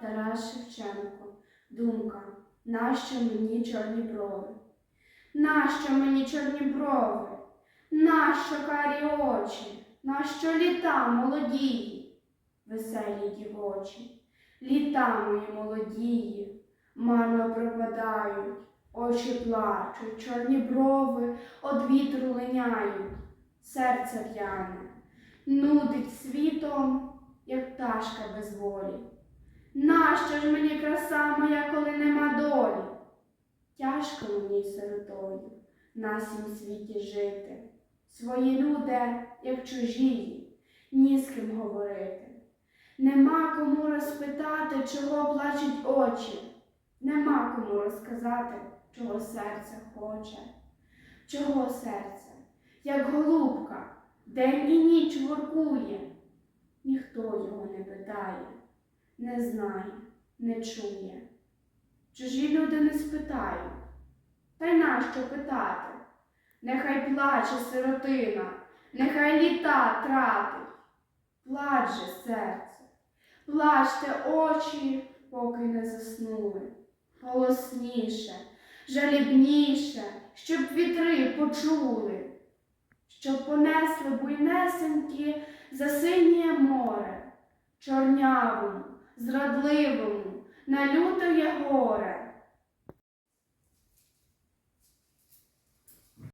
Тарас Шевченко. Думка, нащо мені чорні брови? Нащо мені чорні брови? Нащо карі очі? Нащо літа молодії? Веселі дівочі, літа мої молодії, марно пропадають, очі плачуть, чорні брови од вітру линяють, серце п'яне, нудить світом, як пташка без волі. Нащо ж мені краса моя, коли нема долі? Тяжко мені сиротою на сім світі жити. Свої люди, як чужі, ні з ким говорити. Нема кому розпитати, чого плачуть очі, нема кому розказати, чого серце хоче, чого серце, як голубка, день і ніч воркує, ніхто його не питає, не знає, не чує. Чужі люди не спитають, та й нащо питати? Нехай плаче сиротина, нехай літа тратить. Плач же серце, плачте очі, поки не заснули. Голосніше, жалібніше, щоб вітри почули, щоб понесли буйнесенькі за синє море, чорнявому, зрадливому, на лютоє горе.